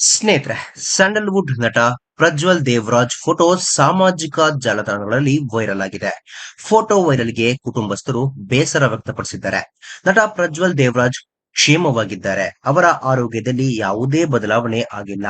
ಸ್ನೇಹಿತರೆ ಸ್ಯಾಂಡಲ್ವುಡ್ ನಟ ಪ್ರಜ್ವಲ್ ದೇವರಾಜ್ ಫೋಟೋ ಸಾಮಾಜಿಕ ಜಾಲತಾಣಗಳಲ್ಲಿ ವೈರಲ್ ಆಗಿದೆ. ಫೋಟೋ ವೈರಲ್ಗೆ ಕುಟುಂಬಸ್ಥರು ಬೇಸರ ವ್ಯಕ್ತಪಡಿಸಿದ್ದಾರೆ. ನಟ ಪ್ರಜ್ವಲ್ ದೇವರಾಜ್ ಕ್ಷೇಮವಾಗಿದ್ದಾರೆ. ಅವರ ಆರೋಗ್ಯದಲ್ಲಿ ಯಾವುದೇ ಬದಲಾವಣೆ ಆಗಿಲ್ಲ.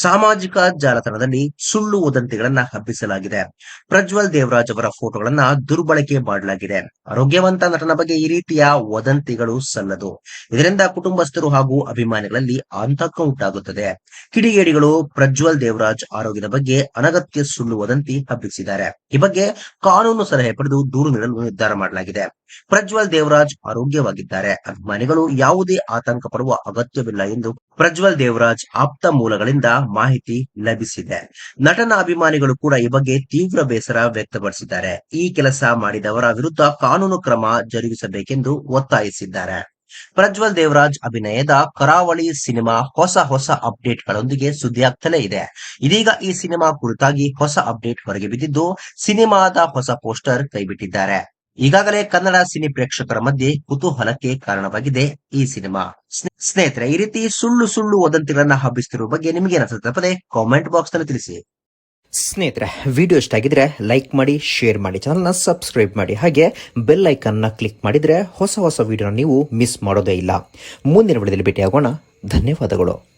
ಸಾಮಾಜಿಕ ಜಾಲತಾಣದಲ್ಲಿ ಸುಳ್ಳು ವದಂತಿಗಳನ್ನ ಹಬ್ಬಿಸಲಾಗಿದೆ. ಪ್ರಜ್ವಲ್ ದೇವರಾಜ್ ಅವರ ಫೋಟೋಗಳನ್ನ ದುರ್ಬಳಕೆ ಮಾಡಲಾಗಿದೆ. ಆರೋಗ್ಯವಂತ ನಟನ ಬಗ್ಗೆ ಈ ರೀತಿಯ ವದಂತಿಗಳು ಸಲ್ಲದು. ಇದರಿಂದ ಕುಟುಂಬಸ್ಥರು ಹಾಗೂ ಅಭಿಮಾನಿಗಳಲ್ಲಿ ಆತಂಕ ಉಂಟಾಗುತ್ತದೆ. ಕಿಡಿಗೇಡಿಗಳು ಪ್ರಜ್ವಲ್ ದೇವರಾಜ್ ಆರೋಗ್ಯದ ಬಗ್ಗೆ ಅನಗತ್ಯ ಸುಳ್ಳು ವದಂತಿ ಹಬ್ಬಿಸಿದ್ದಾರೆ. ಈ ಬಗ್ಗೆ ಕಾನೂನು ಸಲಹೆ ಪಡೆದು ದೂರು ನೀಡಲು ನಿರ್ಧಾರ ಮಾಡಲಾಗಿದೆ. ಪ್ರಜ್ವಲ್ ದೇವರಾಜ್ ಆರೋಗ್ಯವಾಗಿದ್ದಾರೆ. ಅಭಿಮಾನಿಗಳು ಯಾವುದೇ ಆತಂಕ ಪಡುವ ಅಗತ್ಯವಿಲ್ಲ ಎಂದು ಪ್ರಜ್ವಲ್ ದೇವರಾಜ್ ಆಪ್ತ ಮೂಲಗಳಿಂದ ಮಾಹಿತಿ ಲಭಿಸಿದೆ. ನಟನ ಅಭಿಮಾನಿಗಳು ಕೂಡ ಈ ಬಗ್ಗೆ ತೀವ್ರ ಬೇಸರ ವ್ಯಕ್ತಪಡಿಸಿದ್ದಾರೆ. ಈ ಕೆಲಸ ಮಾಡಿದವರ ವಿರುದ್ಧ ಕಾನೂನು ಕ್ರಮ ಜರುಗಿಸಬೇಕೆಂದು ಒತ್ತಾಯಿಸಿದ್ದಾರೆ. ಪ್ರಜ್ವಲ್ ದೇವರಾಜ್ ಅಭಿನಯದ ಕರಾವಳಿ ಸಿನಿಮಾ ಹೊಸ ಹೊಸ ಅಪ್ಡೇಟ್ ಗಳೊಂದಿಗೆ ಸುದ್ದಿಯಾಗ್ತಲೇ ಇದೆ. ಇದೀಗ ಈ ಸಿನಿಮಾ ಕುರಿತಾಗಿ ಹೊಸ ಅಪ್ಡೇಟ್ ಹೊರಗೆ ಬಿದ್ದಿದ್ದು, ಸಿನಿಮಾದ ಹೊಸ ಪೋಸ್ಟರ್ ಕೈಬಿಟ್ಟಿದ್ದಾರೆ. ಈಗಾಗಲೇ ಕನ್ನಡ ಸಿನಿ ಪ್ರೇಕ್ಷಕರ ಮಧ್ಯೆ ಕುತೂಹಲಕ್ಕೆ ಕಾರಣವಾಗಿದೆ ಈ ಸಿನಿಮಾ. ಸ್ನೇ- ಸ್ನೇಹಿತರೆ, ಈ ರೀತಿ ಸುಳ್ಳು ಸುಳ್ಳು ವದಂತಿಗಳನ್ನ ಹಬ್ಬಿಸುತ್ತಿರುವ ಬಗ್ಗೆ ನಿಮಗೆ ತಪ್ಪದೆ ಕಾಮೆಂಟ್ ಬಾಕ್ಸ್ನಲ್ಲಿ ತಿಳಿಸಿ. ಸ್ನೇಹಿತರೆ ವಿಡಿಯೋ ಇಷ್ಟ ಆಗಿದ್ರೆ ಲೈಕ್ ಮಾಡಿ ಶೇರ್ ಮಾಡಿ ಚಾನಲ್ನ ಸಬ್ಸ್ಕ್ರೈಬ್ ಮಾಡಿ, ಹಾಗೆ ಬೆಲ್ ಐಕನ್ನ ಕ್ಲಿಕ್ ಮಾಡಿದ್ರೆ ಹೊಸ ಹೊಸ ವಿಡಿಯೋನ ನೀವು ಮಿಸ್ ಮಾಡೋದೇ ಇಲ್ಲ. ಮುಂದಿನ ವಿಡಿಯೋದಲ್ಲಿ ಭೇಟಿಯಾಗೋಣ. ಧನ್ಯವಾದಗಳು.